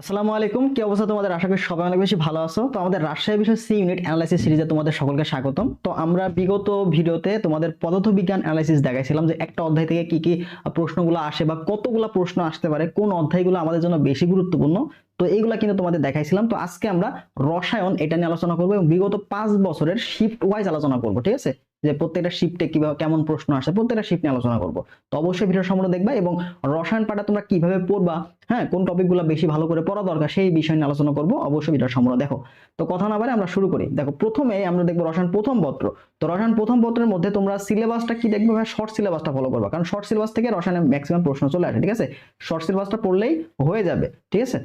আসসালামু আলাইকুম। কি অবস্থা তোমাদের? আশা করি সবাই অনেক বেশি ভালো আছো। তো আমাদের রাজশাহী বিষয় সি ইউনিট অ্যানালাইসিস সিরিজে তোমাদের সকলকে স্বাগতম। তো আমরা বিগত ভিডিওতে তোমাদের পদার্থ বিজ্ঞান অ্যানালাইসিস দেখাইছিলাম যে একটা অধ্যায় থেকে কি কি প্রশ্নগুলো আসে বা কতগুলো প্রশ্ন আসতে পারে, কোন অধ্যায়গুলো আমাদের জন্য বেশি গুরুত্বপূর্ণ। তো এইগুলা কিন্তু তোমাদের দেখাইছিলাম। তো আজকে আমরা রসায়ন এটা নিয়ে আলোচনা করব এবং বিগত পাঁচ বছরের শিফট ওয়াইজ আলোচনা করব, ঠিক আছে? যে প্রত্যেকটা শিফটে কীভাবে কেমন প্রশ্ন আসে, প্রত্যেকটা শিফট নিয়ে আলোচনা করব। তো অবশ্যই ভিডিও সম্পূর্ণ দেখবা এবং রসায়ন পাঠা তোমরা কীভাবে পড়বা হ্যাঁ কোন টপিকগুলো বেশি ভালো করে পড়া দরকার সেই বিষয় নিয়ে আলোচনা করব, অবশ্যই ভিডিও সম্পূর্ণ দেখো। তো কথা না বারে আমরা শুরু করি। দেখো, প্রথমে আমরা দেখব রসায়ন প্রথম পত্র। তো রসায়ন প্রথম পত্রের মধ্যে তোমরা সিলেবাসটা কি দেখবে ভাই? শর্ট সিলেবাসটা ফলো করবা। কারণ শর্ট সিলেবাস থেকে রসায়নের ম্যাক্সিমাম প্রশ্ন চলে আসে, ঠিক আছে? শর্ট সিলেবাসটা পড়লেই হয়ে যাবে, ঠিক আছে?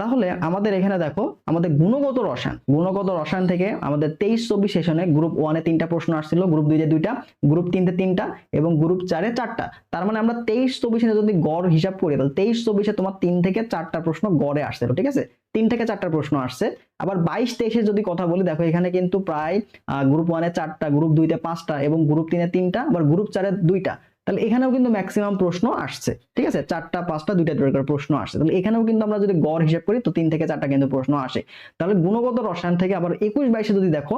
তাহলে আমাদের এখানে দেখো, আমাদের গুণগত রসায়ন। গুণগত রসায়ন থেকে আমাদের তেইশ চব্বিশ সেশনে গ্রুপ ওয়ানে তিনটা প্রশ্ন আসছিল গ্রুপ দুইতে দুইটা গ্রুপ তিনটে তিনটা এবং গ্রুপ চারে চারটা। তার মানে আমরা তেইশ চব্বিশে যদি গড় হিসাব করি, তাহলে তেইশ চব্বিশে তোমার তিন থেকে চারটা প্রশ্ন গড়ে আসছিল, ঠিক আছে? তিন থেকে চারটা প্রশ্ন আসছে। আবার বাইশ তেইশে যদি কথা বলি, দেখো এখানে কিন্তু প্রায় গ্রুপ ওয়ানে চারটা গ্রুপ দুইতে পাঁচটা এবং গ্রুপ তিনে তিনটা, আবার গ্রুপ চারে দুইটা। তাহলে এখানেও কিন্তু ম্যাক্সিমাম প্রশ্ন আসছে, ঠিক আছে? চারটা, পাঁচটা, দুইটা দুইটা করে প্রশ্ন আসছে। তাহলে এখানেও কিন্তু আমরা যদি গড় হিসাব করি, তো তিন থেকে চারটা কিন্তু প্রশ্ন আসে। তাহলে গুণগত রসায়ন থেকে আবার একুশ বাইশে যদি দেখো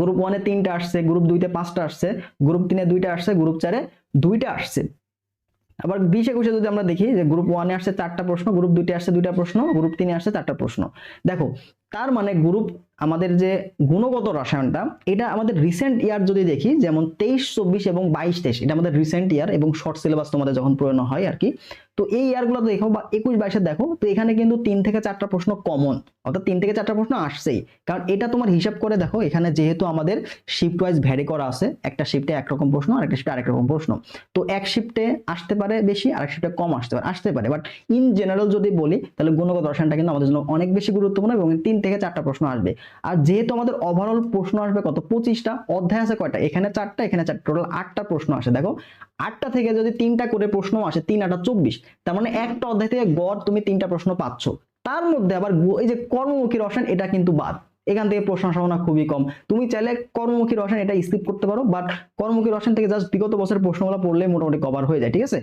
গ্রুপ ওয়ানে তিনটা আসছে গ্রুপ দুইতে পাঁচটা আসছে গ্রুপ তিনে দুইটা আসছে গ্রুপ চারে দুইটা আসছে। আবার বিশ একুশে যদি আমরা দেখি যে গ্রুপ ওয়ানে আসছে চারটা প্রশ্ন গ্রুপ দুইতে আসছে দুইটা প্রশ্ন গ্রুপ তিনে আসছে চারটা প্রশ্ন। দেখো, তার মানে গ্রুপ আমাদের যে গুণগত রসায়নটা, এটা আমাদের রিসেন্ট ইয়ার যদি দেখি, যেমন তেইশ, চব্বিশ এবং বাইশ তেইশ, এটা আমাদের রিসেন্ট ইয়ার এবং শর্ট সিলেবাস তোমাদের যখন প্রয়োজন হয় আর কি তো এই ইয়ারগুলো দেখো বা একুশ বাইশে দেখো, তো এখানে কিন্তু তিন থেকে চারটা প্রশ্ন কমন অর্থাৎ তিন থেকে চারটা প্রশ্ন আসছেই। কারণ এটা তোমার হিসাব করে দেখো, এখানে যেহেতু আমাদের শিফট ওয়াইজ ভ্যারি করা আছে, একটা শিফটে একরকম প্রশ্ন, আর একটা শিফটে আরেক রকম প্রশ্ন। তো এক শিফটে আসতে পারে বেশি, আর এক শিফটে কম আসতে পারে আসতে পারে। বাট ইন জেনারেল যদি বলি, তাহলে গুণগত রসায়নটা কিন্তু আমাদের জন্য অনেক বেশি গুরুত্বপূর্ণ এবং তিন থেকে চারটা প্রশ্ন আসবে। আর যেহেতু আমাদের ওভারঅল প্রশ্ন আসবে কত? পঁচিশটা, অধ্যায় আছে কয়টা? এখানে চারটা এখানে চারটা টোটাল আটটা প্রশ্ন আসে। দেখো, আটটা থেকে যদি তিনটা করে প্রশ্ন আসে, তিন আটা চব্বিশ তার মানে একটা অধ্যায় থেকে গড় তুমি তিনটা প্রশ্ন পাচ্ছ। তার মধ্যে আবার এই যে কর্মমুখী রসায়ন, এটা কিন্তু বাদ। এখান থেকে প্রশ্ন সম্ভাবনা খুবই কম। তুমি চাইলে কর্মমুখী রসায়ন এটা স্কিপ করতে পারো বাট কর্মমুখী রসায়ন থেকে জাস্ট বিগত বছরের প্রশ্নগুলো পড়লে মোটামুটি কভার হয়ে যায়, ঠিক আছে?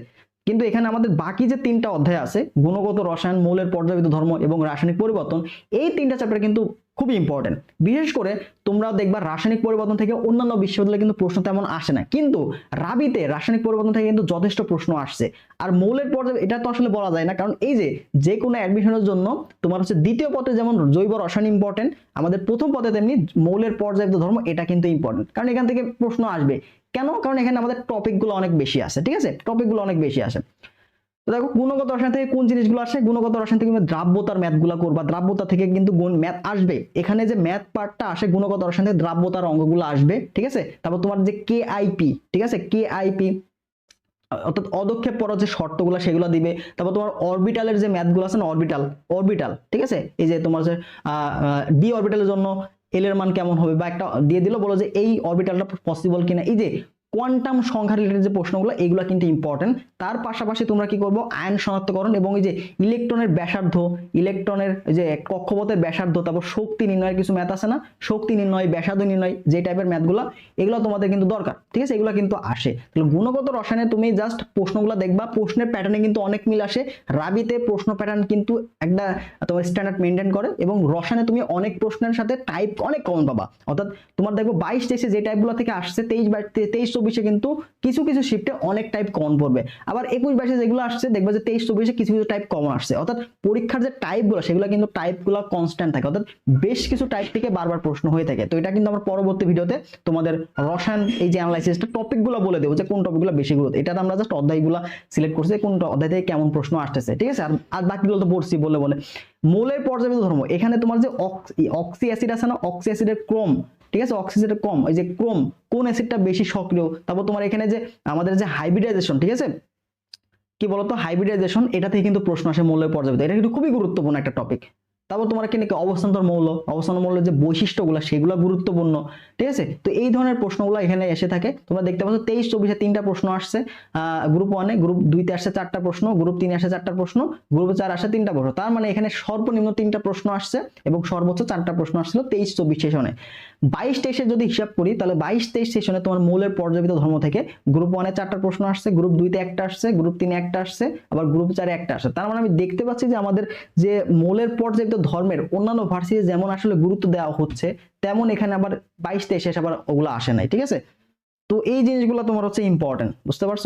কিন্তু এখানে আমাদের বাকি যে তিনটা অধ্যায় আছে, গুণগত রসায়ন, মৌলের পর্যাবৃত ধর্ম এবং রাসায়নিক পরিবর্তন, এই তিনটা চ্যাপ্টার কিন্তু খুবই ইম্পর্টেন্ট বিশেষ করে তোমরা দেখবা রাসায়নিক পরিবর্তন থেকে অন্যান্য বিশ্ববিদ্যালয়ে কিন্তু প্রশ্ন তেমন আসে না। কিন্তু রাবিতে রাসায়নিক পরিবর্তন থেকে কিন্তু যথেষ্ট প্রশ্ন আসছে। আর মৌলের পর্যায়ে এটা তো আসলে বলা যায় না। কারণ এই যে যে কোনো অ্যাডমিশনের জন্য তোমার হচ্ছে দ্বিতীয় পথে যেমন জৈব রসায়ন ইম্পর্টেন্ট আমাদের প্রথম পথে তেমনি মৌলের পর্যায়িত ধর্ম, এটা কিন্তু ইম্পর্টেন্ট কারণ এখান থেকে প্রশ্ন আসবে। কেন? কারণ এখানে আমাদের টপিকগুলো অনেক বেশি আছে, ঠিক আছে? টপিকগুলো অনেক বেশি আসে দেখো গুণগত রসায়ন থেকে কোন জিনিসগুলো আসে? গুণগত রসায়ন থেকে দ্রাব্যতার ম্যাথগুলো করবা। দ্রাব্যতা থেকে কিন্তু গুণ ম্যাথ আসবে। এখানে যে ম্যাথ পার্টটা আসে, গুণগত রসায়ন থেকে দ্রাব্যতার অঙ্গগুলো আসবে, ঠিক আছে? তারপর তোমার যে কে আইপি ঠিক আছে? কে আইপি অর্থাৎ অদক্ষেপ পড়ার যে শর্তগুলো সেগুলো দিবে। তারপর তোমার অরবিটালের যে ম্যাথগুলো আছে না অরবিটাল অরবিটাল ঠিক আছে? এই যে তোমার যে ডি অরবিটালের জন্য এল এর মান কেমন হবে? বা একটা দিয়ে দিল, বলো যে এই অরবিটালটা পসিবল কিনা? এই যে কোয়ান্টাম সংখ্যা রিলেটেড যে প্রশ্নগুলো, এগুলো কিন্তু ইম্পর্টেন্ট তার পাশাপাশি তোমরা কি করব? আয়ন শনাক্তকরণ এবং এই যে ইলেকট্রনের ব্যাসার্ধ, ইলেকট্রনের যে কক্ষপথের ব্যাসার্ধ, তারপর শক্তি নির্ণয়ের কিছু ম্যাথ আছে না? শক্তি নির্ণয়, ব্যাসার্ধ নির্ণয়, যে টাইপের ম্যাথগুলো এগুলো তোমাদের কিন্তু দরকার। ঠিক আছে? এগুলো কিন্তু আসে। তাহলে গুণগত রসায়নে তুমি জাস্ট প্রশ্নগুলো দেখবা, প্রশ্নের প্যাটার্নে কিন্তু অনেক মিল আসে। রাবিতে প্রশ্ন প্যাটার্ন কিন্তু একটা তোমার স্ট্যান্ডার্ড মেনটেন করে এবং রসায়নে তুমি অনেক প্রশ্নের সাথে টাইপ অনেক কমন পাবা। অর্থাৎ তোমার দেখো বাইশ তেইশে যে টাইপগুলো থেকে আসছে, তেইশ তেইশ চব্বিশে কিন্তু কিছু কিছু শিফটে অনেক টাইপ কমন পড়বে। আবার একুশ বাইশে যেগুলো আসছে, দেখবে যে তেইশ, চব্বিশে কিছু কিছু টাইপ কমন আসছে। অর্থাৎ পরীক্ষার যে টাইপগুলো সেগুলো কিন্তু টাইপগুলো কনস্ট্যান্ট থাকে। অর্থাৎ বেশ কিছু টাইপ থেকে বারবার প্রশ্ন হয়ে থাকে। তো এটা কিন্তু আমার পরবর্তী ভিডিওতে তোমাদের রসায়ন এই যে অ্যানালাইসিসটা টপিকগুলো বলে দেবো যে কোন টপিকগুলো বেশি গুরুত্ব। এটা আমরা জাস্ট অধ্যায়গুলো সিলেক্ট করছি কোন অধ্যায় থেকে কেমন প্রশ্ন আসতেছে। ঠিক আছে? আর বাকিগুলো তো পড়ছি বলে বলে। মৌলের পর্যাবৃত ধর্ম, এখানে তোমার যে অক্সি অ্যাসিড আছে না অক্সি অ্যাসিডের ক্রম ঠিক আছে? অক্সিজেন কম, এই যে ক্রোম, কোন অ্যাসিডটা বেশি সক্রিয়? তারপর তোমার এখানে যে আমাদের যে হাইব্রিডাইজেশন ঠিক আছে? কি বলতো? হাইব্রিডাইজেশন এটা থেকে কিন্তু প্রশ্ন আসে মূল্যের পর্যায়ে এটা কিন্তু খুবই গুরুত্বপূর্ণ একটা টপিক তারপর তোমার কি নাকি অবস্থান্তর মৌল? অবস্থান্তর মৌলের যে বৈশিষ্ট্যগুলো, সেগুলো গুরুত্বপূর্ণ। ঠিক আছে? তো এই ধরনের প্রশ্নগুলো এখানে এসে থাকে। তোমরা দেখতে পাচ্ছ, তেইশ, চব্বিশে তিনটা প্রশ্ন আসছে। গ্রুপ ওয়ানে গ্রুপ দুইতে আসছে চারটা প্রশ্ন গ্রুপ তিনে আসে চারটা প্রশ্ন গ্রুপ চার আসে তিনটা প্রশ্ন। তার মানে এখানে সর্বনিম্ন তিনটা প্রশ্ন আসছে এবং সর্বোচ্চ চারটা প্রশ্ন আসছিল তেইশ, চব্বিশ সেশনে। বাইশ, তেইশে যদি হিসাব করি, তাহলে বাইশ, তেইশ সেশনে তোমার মৌলের পর্যাপিত ধর্ম থেকে গ্রুপ ওয়ানে চারটা প্রশ্ন আসছে গ্রুপ দুইতে একটা আসছে গ্রুপ তিনে একটা আসছে, আবার গ্রুপ চারে একটা আসছে। তার মানে আমি দেখতে পাচ্ছি যে আমাদের যে মৌলের পর্যাপিত ধর্মের অন্যান্য ভার্সিটি যেমন আসলে গুরুত্ব দেওয়া হচ্ছে, তেমন এখানে আবার বাইশ তেইশে এসে আবার ওগুলো আসে নাই, ঠিক আছে? তো এই জিনিসগুলো তোমার হচ্ছে ইম্পর্টেন্ট বুঝতে পারছ?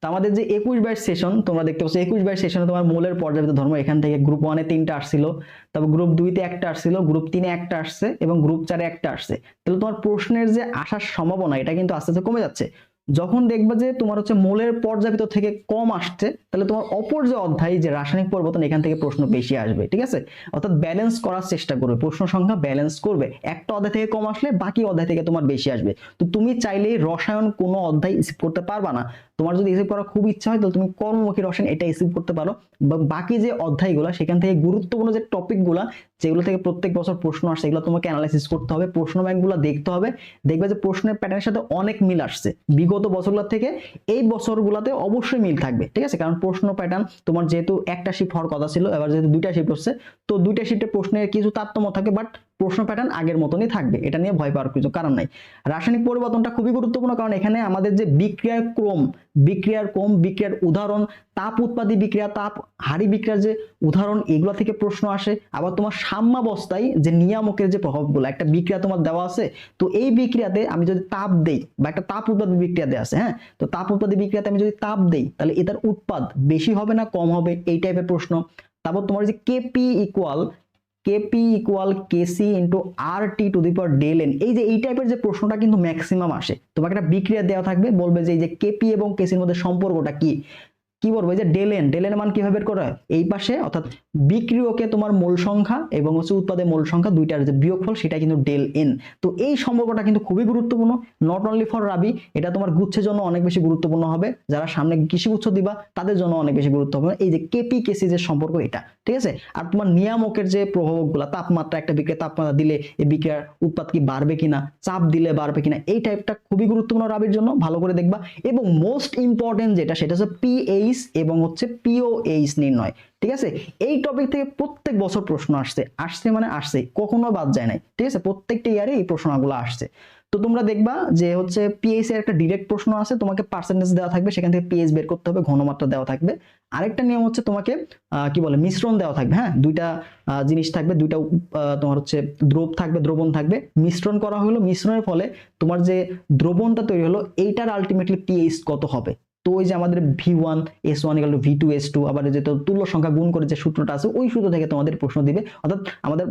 তো আমাদের যে একুশ বাইশ সেশন তোমরা দেখতে পাচ্ছ একুশ বাইশ সেশনে তোমার মূলের পর্যাপিত ধর্ম, এখান থেকে গ্রুপ ওয়ানে তিনটা আসছিল, তারপর গ্রুপ দুইতে একটা আসছিল গ্রুপ তিনে একটা আসছে এবং গ্রুপ চারে একটা আসছে। তাহলে তোমার প্রশ্নের যে আসার সম্ভাবনা, এটা কিন্তু আস্তে আস্তে কমে যাচ্ছে। যখন দেখবা যে তোমার হচ্ছে মোলের পর্যাপিত থেকে কম আসছে, তাহলে তোমার অপর যে অধ্যায়, যে রাসায়নিক পরিবর্তন, এখান থেকে প্রশ্ন বেশি আসবে, ঠিক আছে? অর্থাৎ ব্যালেন্স করার চেষ্টা করবে, প্রশ্ন সংখ্যা ব্যালেন্স করবে। একটা অধ্যায় থেকে কম আসলে বাকি অধ্যায় থেকে তোমার বেশি আসবে। তো তুমি চাইলেই রসায়ন কোনো অধ্যায় স্কিপ করতে পারবা না। তোমার যদি এসিভ করার খুব ইচ্ছা হয়, তাহলে তুমি কর্মমুখী রসায়ন এটা এসিভ করতে পারো। বা বাকি যে অধ্যায়গুলো, সেখান থেকে গুরুত্বপূর্ণ যে টপিকগুলো, যেগুলো থেকে প্রত্যেক বছর প্রশ্ন আসছে এগুলো তোমাকে অ্যানালাইসিস করতে হবে, প্রশ্ন ব্যাংকগুলো দেখতে হবে। দেখবে যে প্রশ্নের প্যাটার্নের সাথে অনেক মিল আসছে। বিগত বছরগুলো থেকে এই বছরগুলোতে অবশ্যই মিল থাকবে, ঠিক আছে? কারণ প্রশ্ন প্যাটার্ন তোমার যেহেতু একটা শিফট হওয়ার কথা ছিল, এবার যেহেতু দুইটা শিফট হচ্ছে, তো দুইটা শিফটে প্রশ্নের কিছু তারতম্য থাকে বাট প্রশ্ন প্যাটার্ন আগের মতনই থাকবে। এটা নিয়ে ভয় পাওয়ার কিছু কারণ নাই। রাসায়নিক পরিবর্তনটা খুবই গুরুত্বপূর্ণ কারণ এখানে আমাদের যে বিক্রিয়ার ক্রম বিক্রিয়ার ক্রম, বিক্রিয়ার উদাহরণ, তাপ উৎপাদী বিক্রিয়া, তাপ হাড়ি বিক্রিয়ার যে উদাহরণ, এগুলো থেকে প্রশ্ন আসে। আবার তোমার সাম্যাবস্থায় যে নিয়ামকের যে প্রভাবগুলো, একটা বিক্রিয়া তোমার দেওয়া আছে, তো এই বিক্রিয়াতে আমি যদি তাপ দেই বা একটা তাপ উৎপাদী বিক্রিয়া দেওয়া আছে হ্যাঁ? তো তাপ উৎপাদী বিক্রিয়াতে আমি যদি তাপ দেই, তাহলে এটার উৎপাদ বেশি হবে না কম হবে? এই টাইপের প্রশ্ন। তারপর তোমার যে KP equal KP equal KC into R T to the power del N এই যে এই টাইপের যে প্রশ্নটা কিন্তু ম্যাক্সিমাম আসে। তোমাকে একটা বিক্রিয়া দেওয়া থাকবে, বলবে যে এই যে কেপি এবং কেসির মধ্যে সম্পর্কটা কি? কি বলব? এই যে ডেলেন ডেলেন মান কীভাবে বের করা হয়? এই পাশে, অর্থাৎ বিক্রিয়কে তোমার মূল সংখ্যা এবং হচ্ছে উৎপাদের মূল সংখ্যা দুইটার যে বিয়োগফল, সেটা কিন্তু ডেল এন তো এই সম্পর্কটা কিন্তু খুবই গুরুত্বপূর্ণ। নট অনলি ফর রাবি এটা তোমার গুচ্ছের জন্য অনেক বেশি গুরুত্বপূর্ণ হবে। যারা সামনে কৃষি গুচ্ছ দিবা, তাদের জন্য অনেক বেশি গুরুত্বপূর্ণ। এই যে কেপি কেসি যে সম্পর্ক, এটা। ঠিক আছে? আর তোমার নিয়ামকের যে প্রভাবগুলো তাপমাত্রা একটা বিক্রিয়া, তাপমাত্রা দিলে এই বিক্রিয়ার উৎপাদ কি বাড়বে কিনা, চাপ দিলে বাড়বে কিনা, এই টাইপটা খুবই গুরুত্বপূর্ণ রাবির জন্য, ভালো করে দেখবা। এবং মোস্ট ইম্পর্টেন্ট যেটা, সেটা হচ্ছে পিএইচ এবং হচ্ছে পিওএইচ নির্ণয়, ঠিক আছে? এই টপিক থেকে প্রত্যেক বছর প্রশ্ন আসছে আসছে মানে আসছে, কখনো বাদ যায় নাই, ঠিক আছে? প্রত্যেকটা ইয়ারে এই প্রশ্নগুলো আসছে। তো তোমরা দেখবা যে হচ্ছে পিএইচ এর একটা ডিরেক্ট প্রশ্ন আছে, তোমাকে পার্সেন্টেজ দেওয়া থাকবে, সেখান থেকে পিএইচ বের করতে হবে, ঘনমাত্রা দেওয়া থাকবে। আরেকটা নিয়ম হচ্ছে তোমাকে কি বলে, মিশ্রণ দেওয়া থাকবে হ্যাঁ? দুইটা জিনিস থাকবে, দুইটা তোমার হচ্ছে দ্রব থাকবে, দ্রবণ থাকবে। মিশ্রণ করা হলো, মিশ্রণের ফলে তোমার যে দ্রবণটা তৈরি হলো, এইটার আলটিমেটলি পিএইচ কত হবে? তো ওই যে আমাদের V one S one to V two S two আবার যে তুল্য সংখ্যা গুণ করে যে সূত্রটা আছে, ওই সূত্র থেকে তোমাদের প্রশ্ন দিবে। অর্থাৎ আমাদের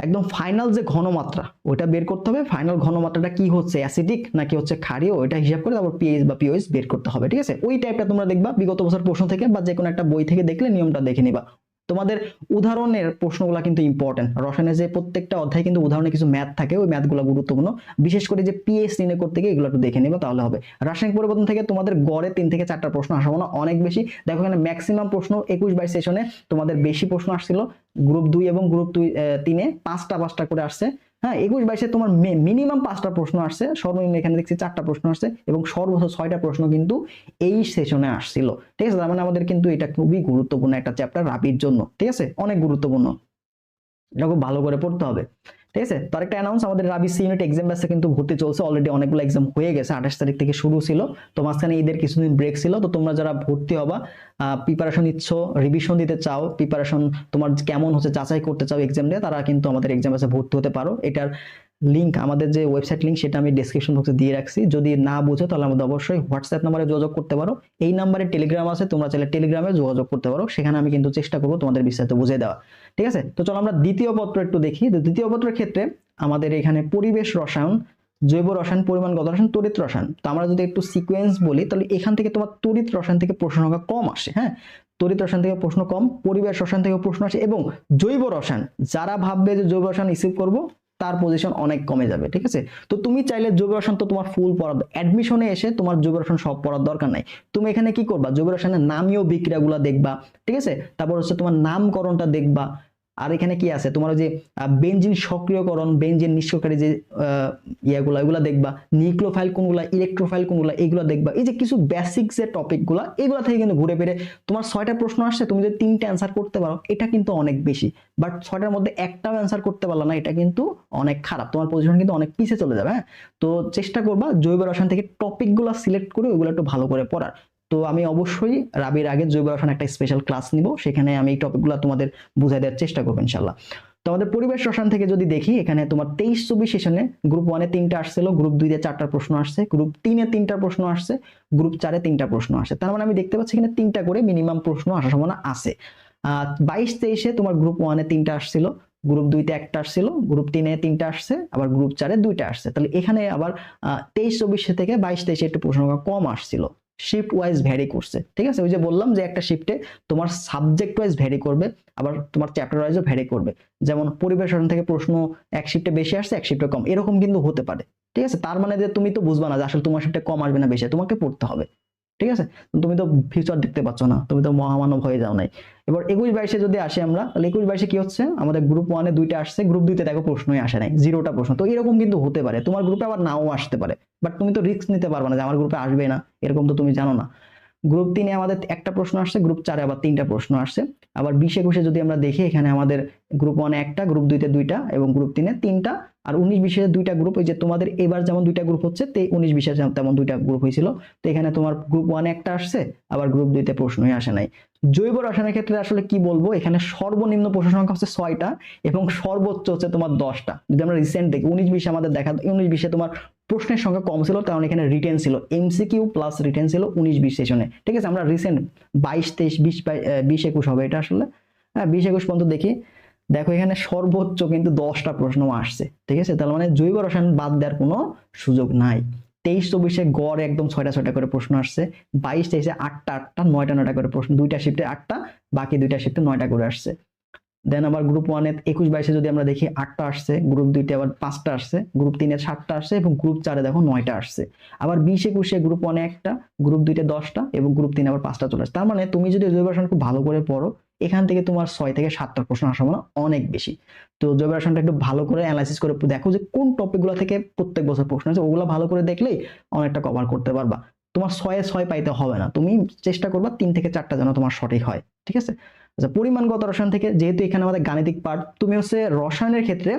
একদম ফাইনাল যে ঘনমাত্রা, ওইটা বের করতে হবে। ফাইনাল ঘনমাত্রাটা কি হচ্ছে? অ্যাসিডিক নাকি হচ্ছে ক্ষারীয়? ওইটা হিসাব করে তারপর পিএইচ বা পিওএইচ বের করতে হবে, ঠিক আছে? ওই টাইপটা তোমরা দেখবা বিগত বছর প্রশ্ন থেকে বা যে কোনো একটা বই থেকে দেখলে নিয়মটা দেখে নিবা। তোমাদের উদাহরণের প্রশ্নগুলো কিন্তু ইম্পর্টেন্ট রসায়নের যে প্রত্যেকটা অধ্যায় কিন্তু উদাহরণে কিছু ম্যাথ থাকে, ওই ম্যাথগুলো গুরুত্বপূর্ণ। বিশেষ করে যে পিএস নির্ণয় করতে গিয়ে এগুলো একটু দেখে নিবে, তাহলে হবে। রাসায়নিক পরিবর্তন থেকে তোমাদের গড়ে তিন থেকে চারটা প্রশ্ন আসব না অনেক বেশি। দেখো এখানে ম্যাক্সিমাম প্রশ্ন একুশ বাইশ সেশনে তোমাদের বেশি প্রশ্ন আসছিল। গ্রুপ দুই এবং গ্রুপ দুই তিনে পাঁচটা পাঁচটা করে আসছে। হ্যাঁ একুশ বাইশে তোমার মিনিমাম পাঁচটা প্রশ্ন আসছে, সর্বনিম্ন এখানে দেখছি চারটা প্রশ্ন আসছে এবং সর্বোচ্চ ছয়টা প্রশ্ন কিন্তু এই সেশনে আসছিল। ঠিক আছে, তার মানে আমাদের কিন্তু এটা খুবই গুরুত্বপূর্ণ একটা চ্যাপ্টার রাবির জন্য। ঠিক আছে? অনেক গুরুত্বপূর্ণ। এটা খুব ভালো করে পড়তে হবে। ঠিক আছে? তার একটা অ্যানাউন্স আমাদের রাবি সি ইউনিট এক্সাম ব্যাচে কিন্তু ভর্তি চলছে। অলরেডি অনেকগুলো এক্সাম হয়ে গেছে। আঠাশ তারিখ থেকে শুরু ছিল। তো মাঝখানে ঈদের কিছুদিন ব্রেক ছিল। তো তোমরা যারা ভর্তি হবা প্রিপারেশন নিচ্ছ রিভিশন দিতে চাও প্রিপারেশন তোমার কেমন হচ্ছে, যাচাই করতে চাও এক্সাম দিয়ে তারা কিন্তু আমাদের এক্সাম ব্যাচে ভর্তি হতে পারো। এটার লিংক আমাদের যে ওয়েবসাইট লিংক সেটা আমি ডিসক্রিপশন বক্সে দিয়ে রাখছি। যদি না বুঝো, তাহলে আমাদের অবশ্যই হোয়াটসঅ্যাপ নাম্বারে যোগাযোগ করতে পারো। এই নাম্বারে টেলিগ্রাম আছে, তোমরা চাইলে টেলিগ্রামে যোগাযোগ করতে পারো। সেখানে আমি কিন্তু চেষ্টা করব তোমাদের বিস্তারিত বুঝিয়ে দেওয়া ঠিক আছে? তো চলো আমরা দ্বিতীয় পত্র একটু দেখি। দ্বিতীয় পত্রের ক্ষেত্রে আমাদের এখানে পরিবেশ রসায়ন, জৈব রসায়ন পরিমাণগত রসায়ন, তড়িৎ রসায়ন। তো আমরা যদি একটু সিকোয়েন্স বলি, তাহলে এখান থেকে তোমার তড়িৎ রসায়ন থেকে প্রশ্ন সংখ্যা কম আসে হ্যাঁ? তড়িৎ রসায়ন থেকে প্রশ্ন কম, পরিবেশ রসায়ন থেকে প্রশ্ন আসে এবং জৈব রসায়ন, যারা ভাববে যে জৈব রসায়ন রিসিভ করব তার পজিশন অনেক কমে যাবে, ঠিক আছে? তো তুমি চাইলে যোগাসন তো তোমার ফুল পড়া অ্যাডমিশনে এসে তোমার যোগাসন সব পড়ার দরকার নাই। তুমি এখানে কি করবা? যোগাসনের নামীয় বিক্রিয়াগুলো দেখবা, ঠিক আছে? তারপর হচ্ছে তোমার নামকরণটা দেখবা আর এখানে কি আছে? তোমার যে বেঞ্জিন সক্রিয়করণ বেঞ্জিন নিষ্ক্রিয়কারী যে ইয়াগুলা এগুলা দেখবা। নিউক্লিওফাইল কোনগুলা ইলেকট্রোফাইল কোনগুলা এগুলো দেখবা। এই যে কিছু বেসিক যে টপিকগুলা এগুলা থেকে কিন্তু ঘুরে ফিরে তোমার ছয়টা প্রশ্ন আসছে, তুমি যদি তিনটা অ্যান্সার করতে পারো, এটা কিন্তু অনেক বেশি। বাট ছয়টার মধ্যে একটাও অ্যান্সার করতে পারল না, এটা কিন্তু অনেক খারাপ। তোমার পজিশন কিন্তু অনেক পিছিয়ে চলে যাবে হ্যাঁ? তো চেষ্টা করবা জৈব রসায়ন থেকে টপিকগুলো সিলেক্ট করে ওগুলো একটু ভালো করে পড়ার। তো আমি অবশ্যই রাবির আগে জৈব রসায়ন একটা স্পেশাল ক্লাস নিব। সেখানে আমি এই টপিকগুলো তোমাদের বুঝাই দেওয়ার চেষ্টা করব ইনশাল্লাহ তো আমাদের পরিবেশ রসায়ন থেকে যদি দেখি, এখানে তোমার তেইশ চব্বিশ সেশনে গ্রুপ ওয়ানে তিনটা আসছিল গ্রুপ দুইতে চারটা প্রশ্ন আসছে গ্রুপ তিনে তিনটা প্রশ্ন আসছে গ্রুপ চারে তিনটা প্রশ্ন আসছে। তার মানে আমি দেখতে পাচ্ছি এখানে তিনটা করে মিনিমাম প্রশ্ন আসার সম্ভাবনা আছে। বাইশ তেইশে তোমার গ্রুপ ওয়ানে তিনটা আসছিল গ্রুপ দুইতে একটা আসছিল গ্রুপ তিনে তিনটা আসছে, আবার গ্রুপ চারে দুইটা আসছে। তাহলে এখানে আবার তেইশ চব্বিশে থেকে বাইশ তেইশে একটু প্রশ্ন কম আসছিল। শিফট ওয়াইজ ভ্যারি করছে, ঠিক আছে? ওই যে বললাম যে একটা শিফটে তোমার সাবজেক্ট ওয়াইজ ভ্যারি করবে, আবার তোমার চ্যাপ্টার ওয়াইজও ভ্যারি করবে। যেমন পরিবেশ থেকে প্রশ্ন এক শিফটে বেশি আসছে, এক শিফটে কম। এরকম কিন্তু হতে পারে, ঠিক আছে? তার মানে যে তুমি তো বুঝবা না যে আসলে তোমার শিফটে কম আসবে না বেশি, তোমাকে পড়তে হবে। ঠিক আছে? তুমি তো ফিউচার দেখতে পাচ্ছ না, তুমি তো মহামানব হয়ে যাও নাই। এবার একুশ বাইশে যদি আসি আমরা, তাহলে একুশ বাইশে কি হচ্ছে? আমাদের গ্রুপ ওয়ানে দুইটা আসছে গ্রুপ দুইতে দেখো প্রশ্নই আসে নাই জিরোটা প্রশ্ন। তো এরকম কিন্তু হতে পারে, তোমার গ্রুপে আবার নাও আসতে পারে। বাট তুমি তো রিস্ক নিতে পারবে না যে আমার গ্রুপে আসবে না, এরকম তো তুমি জানো না। গ্রুপ তিনে আমাদের একটা প্রশ্ন আসছে গ্রুপ চারে আবার তিনটা প্রশ্ন আসছে। আবার বিশ একুশে যদি আমরা দেখি, এখানে আমাদের গ্রুপ ওয়ানে একটা গ্রুপ দুইতে দুইটা এবং গ্রুপ তিনে তিনটা। আর উনিশ বিশে দুইটা গ্রুপ ওই যে তোমাদের এবার যেমন দুইটা গ্রুপ হচ্ছে, তে উনিশ বিশে তেমন দুইটা গ্রুপ হয়েছিল। তো এখানে তোমার গ্রুপ ওয়ানে একটা আসছে, আবার গ্রুপ দুইতে প্রশ্নই আসে নাই। জৈব রসায়নের ক্ষেত্রে আসলে কি বলব, এখানে সর্বনিম্ন প্রশ্ন সংখ্যা হচ্ছে ছয়টা এবং সর্বোচ্চ হচ্ছে তোমার দশটা। যদি আমরা রিসেন্ট দেখি, উনিশ বিশে আমাদের দেখা, উনিশ বিশে তোমার প্রশ্নের সংখ্যা কম ছিল, কারণ এখানে রিটেন ছিল। এমসিকিউ প্লাস রিটেন ছিল উনিশ বিশ সেশনে ঠিক আছে, আমরা রিসেন্ট বাইশ, তেইশ, বিশ বিশ, একুশ হবে এটা আসলে। হ্যাঁ বিশ, একুশ পর্যন্ত দেখি। দেখো, এখানে সর্বোচ্চ কিন্তু দশটা প্রশ্ন আসছে। ঠিক আছে তাহলে মানে জৈব রসায়ন বাদ দেওয়ার কোনো সুযোগ নাই। তেইশ, চব্বিশে গড় একদম ছয়টা ছয়টা করে প্রশ্ন আসছে। বাইশ, তেইশে আটটা আটটা, নয়টা নয়টা করে প্রশ্ন, দুইটা শিফটে আটটা, বাকি দুইটা শিফটে নয়টা করে আসছে। দেন আবার গ্রুপ ওয়ানে একুশ বাইশে যদি আমরা দেখি আটটা আসছে গ্রুপ দুইতে আবার পাঁচটা আসছে গ্রুপ তিনে সাতটা আসছে এবং গ্রুপ চারে দেখো নয়টা আসছে। আবার বিশ একুশে গ্রুপ ওয়ানে একটা গ্রুপ দুইতে দশটা এবং গ্রুপ তিনে আবার পাঁচটা চলে আসছে। তার মানে তুমি যদি রসায়ন খুব ভালো করে পড়ো, এখান থেকে তোমার ছয় থেকে সাতটা প্রশ্ন আসার সম্ভাবনা অনেক বেশি। তো জৈব রসায়নটা একটু ভালো করে অ্যানালাইসিস করে দেখো যে কোন টপিকগুলো থেকে প্রত্যেক বছর প্রশ্ন আছে ওগুলো ভালো করে দেখলেই অনেকটা কভার করতে পারবা। তোমার ছয়ে ছয় পাইতে হবে না, তুমি চেষ্টা করবা তিন থেকে চারটা যেন তোমার সঠিক হয়, ঠিক আছে? আচ্ছা পরিমাণগত রসায়ন থেকে যেহেতু এখানে আমাদের গাণিতিক পার্ট তুমি হচ্ছে রসায়নের ক্ষেত্রে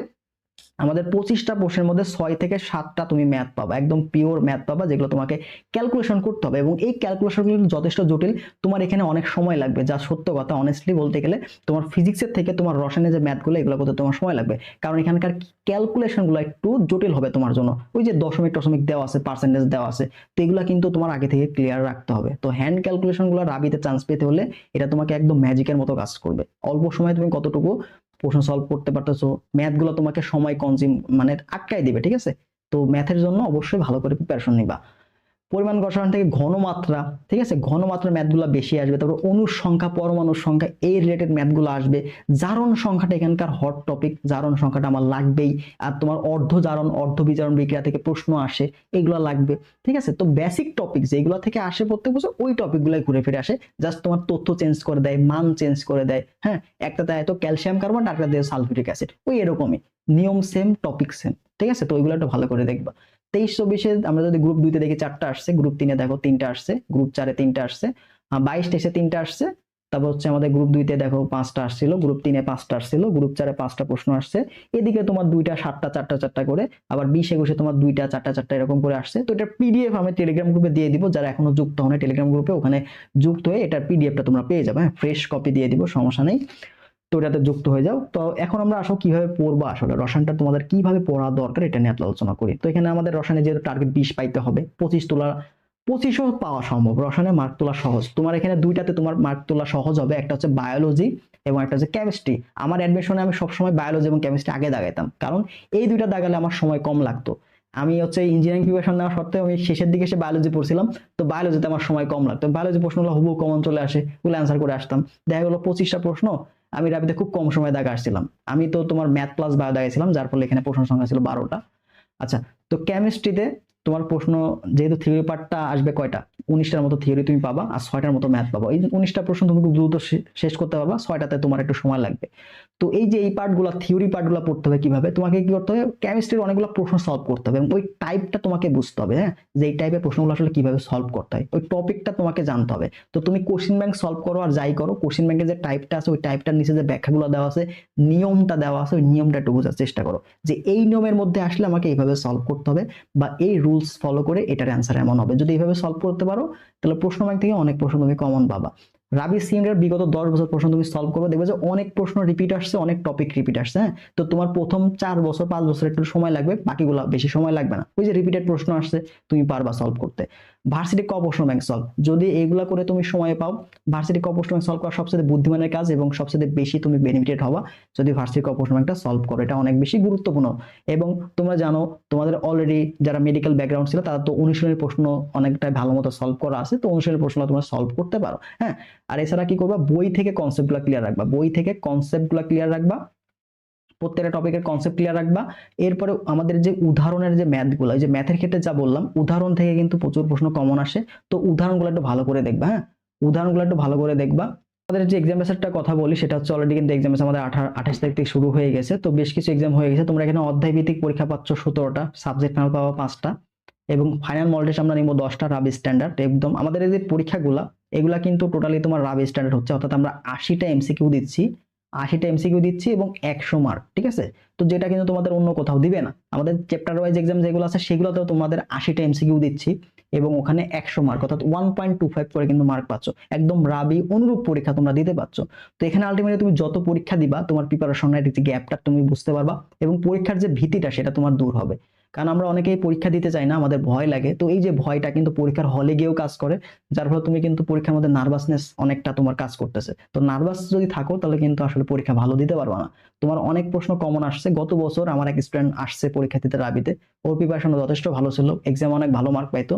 আমাদের পঁচিশটা প্রশ্নের মধ্যে ছয় থেকে সাতটা তুমি ম্যাথ পাবা, একদম পিওর ম্যাথ পাবা, যেগুলো তোমাকে ক্যালকুলেশন করতে হবে। এবং এই ক্যালকুলেশনগুলো যথেষ্ট জটিল। তোমার এখানে অনেক সময় লাগবে। যা সত্য কথা অনেস্টলি বলতে গেলে, তোমার ফিজিক্সের থেকে তোমার রসায়নের যে ম্যাথগুলো এগুলো করতে তোমার সময় লাগবে। কারণ এখানকার ক্যালকুলেশনগুলো একটু জটিল হবে তোমার জন্য। ওই যে দশমিক টশমিক দেওয়া আছে পার্সেন্টেজ দেওয়া আছে, তো এগুলো কিন্তু তোমার আগে থেকে ক্লিয়ার রাখতে হবে। তো হ্যান্ড ক্যালকুলেশনগুলো রাবিতে চান্স পেতে হলে, এটা তোমাকে একদম ম্যাজিকের মতো কাজ করবে। অল্প সময়ে তুমি কতটুকু প্রশ্ন সলভ করতে পারতেছো ম্যাথগুলো তোমাকে সময় কনজিউম মানে আটকাই দিবে, ঠিক আছে? তো ম্যাথের জন্য অবশ্যই ভালো করে প্রিপারেশন নিবা। পরিমাণ গঠন থেকে ঘনমাত্রা, ঠিক আছে? ঘনমাত্রার ম্যাথগুলো বেশি আসবে। তারপর অনুর সংখ্যা পরমাণুর সংখ্যা, এই রিলেটেড ম্যাথগুলো আসবে। জারণ সংখ্যাটা এখানকার হট টপিক জারণ সংখ্যাটা আমার লাগবেই। আর তোমার অর্ধ জারণ, অর্ধ বিজারণ বিক্রিয়া থেকে প্রশ্ন আসে, এগুলো লাগবে। ঠিক আছে? তো বেসিক টপিক যেগুলো থেকে আসে প্রত্যেক বছর, ওই টপিকগুলোই ঘুরে ফিরে আসে। জাস্ট তোমার তথ্য চেঞ্জ করে দেয়, মান চেঞ্জ করে দেয় হ্যাঁ? একটা একটাতে এত ক্যালসিয়াম কার্বন আর একটা দেয় সালফিউরিক অ্যাসিড ওই এরকমই। নিয়ম সেম টপিক সেম ঠিক আছে? তো ওইগুলো একটু ভালো করে দেখবা। তেইশ চব্বিশে আমরা যদি গ্রুপ দুইতে দেখি চারটা আসছে গ্রুপ তিনে দেখো তিনটা আসছে গ্রুপ চারে তিনটা আসছে বাইশ তেইশে তিনটা আসছে, তারপর হচ্ছে আমাদের গ্রুপ দুইতে দেখো পাঁচটা আসছিল গ্রুপ তিনে পাঁচটা আসছিল গ্রুপ চারে পাঁচটা প্রশ্ন আসছে, এদিকে তোমার দুইটা, সাতটা, চারটা চারটা করে, আবার বিশ একুশে তোমার দুইটা, চারটা চারটা এরকম করে আসছে, তো এটা পিডিএফ আমি টেলিগ্রাম গ্রুপে দিয়ে দিব, যারা এখনও যুক্ত হন টেলিগ্রাম গ্রুপে ওখানে যুক্ত হয়ে এটার পিডিএফটা তোমরা পেয়ে যাবে হ্যাঁ ফ্রেশ কপি দিয়ে দিব, সমস্যা নেই। তো যুক্ত হয়ে যাও। তো এখন আমরা আসো কীভাবে পড়বা আসলে? রসায়নটা তোমাদের কীভাবে পড়া দরকার এটা নিয়ে আলোচনা করি। তো এখানে আমাদের রসায়নে যেহেতু টার্গেট বিশ পাইতে হবে, পঁচিশ তোলা, পঁচিশও পাওয়া সম্ভব। রসায়নে মার্ক তোলা সহজ। তোমার এখানে দুইটাতে তোমার মার্ক তোলা সহজ হবে। একটা হচ্ছে বায়োলজি এবং একটা হচ্ছে কেমিস্ট্রি আমার অ্যাডমিশনে আমি সবসময় বায়োলজি এবং কেমিস্ট্রি আগে দাগাইতাম। কারণ এই দুইটা দাগালে আমার সময় কম লাগতো। আমি হচ্ছে ইঞ্জিনিয়ারিং প্রিপারেশন নেওয়া সত্ত্বেও আমি শেষের দিকে এসে বায়োলজি পড়ছিলাম। তো বায়োলজিতে আমার সময় কম লাগতো। বায়োলজি প্রশ্নগুলো হুবহু কমন চলে আসে। ওগুলো অ্যান্সার করে আসতাম। দেখা গেলো পঁচিশটা প্রশ্ন। আমি রাবিতে খুব কম সময় দাগা আসছিলাম। আমি তো তোমার ম্যাথ প্লাস বায়ো দাগাইছিলাম যার ফলে এখানে প্রশ্ন সংখ্যা ছিল বারোটা। আচ্ছা তো কেমিস্ট্রিতে তোমার প্রশ্ন, যেহেতু থিওরি পার্টটা আসবে কয়টা? উনিশটার মতো থিওরি তুমি পাবা আর ছয়টার মতো ম্যাথ পাবা। এই উনিশটা প্রশ্ন তুমি খুব দ্রুত শেষ করতে পারবা, ছয়টাতে তোমার একটু সময় লাগবে। তো এই যে এই পার্টগুলো থিওরি পার্টগুলো পড়তে হবে কীভাবে? তোমাকে কি করতে হবে? কেমিস্ট্রির অনেকগুলো প্রশ্ন সলভ করতে হবে এবং ওই টাইপটা তোমাকে বুঝতে হবে হ্যাঁ? যে এই টাইপের প্রশ্নগুলো আসলে কীভাবে সলভ করতে হয়। ওই টপিকটা তোমাকে জানতে হবে। তো তুমি কোশ্চিন ব্যাংক সলভ করো আর যাই করো কোশ্চিন ব্যাংকের যে টাইপটা আছে, ওই টাইপটার নিচে যে ব্যাখ্যাগুলো দেওয়া আছে, নিয়মটা দেওয়া আছে, ওই নিয়মটা একটু বোঝার চেষ্টা করো। যে এই নিয়মের মধ্যে আসলে আমাকে এইভাবে সলভ করতে হবে বা এই রুলস ফলো করে এটার অ্যান্সার এমন হবে। যদি এইভাবে সলভ করতে পারো তাহলে প্রশ্ন ব্যাংক থেকে অনেক প্রশ্ন তুমি কমন পাবা। রাবি সিএমের বিগত দশ বছর প্রশ্ন তুমি সলভ করবে, দেখবে যে অনেক প্রশ্ন রিপিট আসছে, অনেক টপিক রিপিট আসছে হ্যাঁ? তো তোমার প্রথম চার বছর, পাঁচ বছর একটু সময় লাগবে, বাকিগুলো বেশি সময় লাগবে না। ওই যে রিপিটেড প্রশ্ন আসছে, তুমি পারবা সলভ করতে। ভার্সিটি ক প্রশ্ন ব্যাংক সলভ যদি এগুলা করে তুমি সময় পাও ভার্সিটি ক প্রশ্ন ব্যাংক সলভ করা সবচেয়ে বুদ্ধিমানের কাজ এবং সবচেয়ে বেশি তুমি বেনিফিটেড হবা যদি ভার্সিটি ক প্রশ্ন ব্যাংকটা সলভ করো, এটা অনেক বেশি গুরুত্বপূর্ণ। এবং তোমরা জানো, তোমাদের অলরেডি যারা মেডিকেল ব্যাকগ্রাউন্ড ছিল, তারা তো অনুশীলনের প্রশ্ন অনেকটাই ভালো মতো সলভ করা আছে, তো অনুশীলনের প্রশ্ন তোমরা সলভ করতে পারো হ্যাঁ? আর এছাড়া কি করবা? বই থেকে কনসেপ্টগুলো ক্লিয়ার রাখবা। বই থেকে কনসেপ্টগুলো ক্লিয়ার রাখবা। প্রত্যেকটা টপিকের কনসেপ্ট ক্লিয়ার রাখবা। এরপরে আমাদের যে উদাহরণের যে ম্যাথগুলো যে ম্যাথের ক্ষেত্রে যা বললাম, উদাহরণ থেকে কিন্তু প্রচুর প্রশ্ন কমন আসে। তো উদাহরণগুলো একটু ভালো করে দেখবা হ্যাঁ? উদাহরণগুলো একটু ভালো করে দেখবা। আমাদের যে এক্সাম বেসারটা কথা বলি, সেটা হচ্ছে অলরেডি কিন্তু এক্সাম আমাদের আঠাশ তারিখ থেকে শুরু হয়ে গেছে। তো বেশ কিছু এক্সাম হয়ে গেছে। তোমরা এখানে অধ্যায় ভিত্তিক পরীক্ষা পাচ্ছ সতেরোটা সাবজেক্ট ফাইনাল পাওয়া পাঁচটা। এবং ফাইনাল মল টেস্ট আমরা নিব দশটা রাব স্ট্যান্ডার্ড একদম। আমাদের এই যে পরীক্ষাগুলা, এগুলা কিন্তু টোটালি তোমার রাব স্ট্যান্ডার্ড হচ্ছে। অর্থাৎ আমরা আশিটা এমসিকিউ দিচ্ছি। আশিটা এমসিকিউ দিচ্ছি এবং একশো মার্ক ঠিক আছে? তো যেটা কিন্তু তোমাদের অন্য কোথাও দিবে না। আমাদের চ্যাপ্টার ওয়াইজ এক্সাম যেগুলো আছে, সেগুলোতেও তোমাদের আশিটা এমসিকিউ দিচ্ছি এবং ওখানে একশো মার্ক অর্থাৎ ওয়ান পয়েন্ট টু ফাইভ করে কিন্তু মার্ক পাচ্ছ। একদম রাবি অনুরূপ পরীক্ষা তোমরা দিতে পারছ। তো এখানে আলটিমেটলি তুমি যত পরীক্ষা দিবা, তোমার প্রিপারেশনের যে গ্যাপটা তুমি বুঝতে পারবা এবং পরীক্ষার যে ভীতিটা, সেটা তোমার দূর হবে। কারণ আমরা অনেকেই পরীক্ষা দিতে চাই না, আমাদের ভয় লাগে। তো এই যে ভয়টা কিন্তু পরীক্ষার হলে গিয়েও কাজ করে, যার ফলে তুমি কিন্তু পরীক্ষার মধ্যে নার্ভাসনেস অনেকটা তোমার কাজ করতেছে। তো নার্ভাস যদি থাকো, তাহলে কিন্তু আসলে পরীক্ষা ভালো দিতে পারবে না। তোমার অনেক প্রশ্ন কমন আসছে। গত বছর আমার এক স্টুডেন্ট আসছে পরীক্ষা দিতে রাবিতে। ওর প্রিপারেশন যথেষ্ট ভালো ছিল। এক্সাম অনেক ভালো মার্ক পাইতো।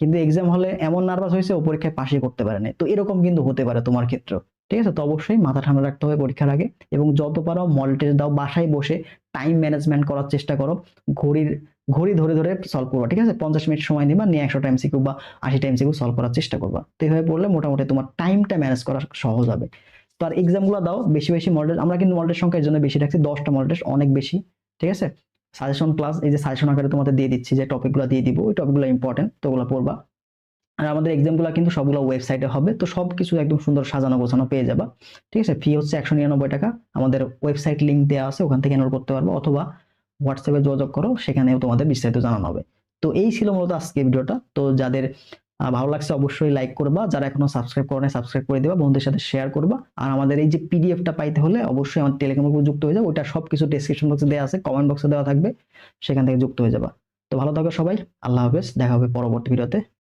কিন্তু এক্সাম হলে এমন নার্ভাস হয়েছে, ও পরীক্ষায় পাশে করতে পারে না তো এরকম কিন্তু হতে পারে তোমার ক্ষেত্রেও ঠিক আছে? তো অবশ্যই মাথা ঠান্ডা রাখতে হবে পরীক্ষার আগে। এবং যত পারো মল টেস্ট দাও। বাসায় বসে টাইম ম্যানেজমেন্ট করার চেষ্টা করো। ঘড়ির ঘড়ি ধরে ধরে সলভ করবা, ঠিক আছে? পঞ্চাশ মিনিট সময় নিবা, নিয়ে একশো টাইম সিকিউ বা আশি টাইম সিকিউ সলভ করার চেষ্টা করবা। তো এইভাবে পড়লে মোটামুটি তোমার টাইমটা ম্যানেজ করা সহজ হবে। তো আর এক্সামগুলো দাও, বেশি বেশি মডেল আমরা কিন্তু মডেল সংখ্যা এর জন্য বেশি রাখছি, দশটা মডেল অনেক বেশি, ঠিক আছে? সাজেশন প্লাস এই যে সাজেশন আকারে তোমাদের দিয়ে দিচ্ছি, যে টপিকগুলো দিয়ে দিব, ওই টপিকগুলো ইম্পর্টেন্ট তো ওগুলো পড়বা। আর আমাদের এক্সামগুলো কিন্তু সবগুলো ওয়েবসাইটে হবে, তো সব কিছু একদম সুন্দর সাজানো গোছানো পেয়ে যাবা, ঠিক আছে? ফি হচ্ছে একশো নিরানব্বই টাকা, আমাদের ওয়েবসাইট লিঙ্ক দেওয়া আছে, ওখান থেকে এনরোল করতে পারব, অথবা হোয়াটসঅ্যাপে যোগাযোগ করো, সেখানেও তোমাদের বিস্তারিত জানানো হবে। তো এই ছিল মূলত আজকে ভিডিওটা। তো যাদের ভালো লাগছে অবশ্যই লাইক করবা। যারা এখনও সাবস্ক্রাইব করে নাই সাবস্ক্রাইব করে দেবা, বন্ধুদের সাথে শেয়ার করবা। আর আমাদের এই যে পিডিএফটা পাইতে হলে অবশ্যই আমার টেলিগ্রামে যুক্ত হয়ে যাবে ওটা সবকিছু ডিসক্রিপশন বক্সে দেওয়া আছে কমেন্ট বক্সে দেওয়া থাকবে। সেখান থেকে যুক্ত হয়ে যাবা। তো ভালো থাকবে সবাই। আল্লাহ হাফেজ। দেখা হবে পরবর্তী ভিডিওতে।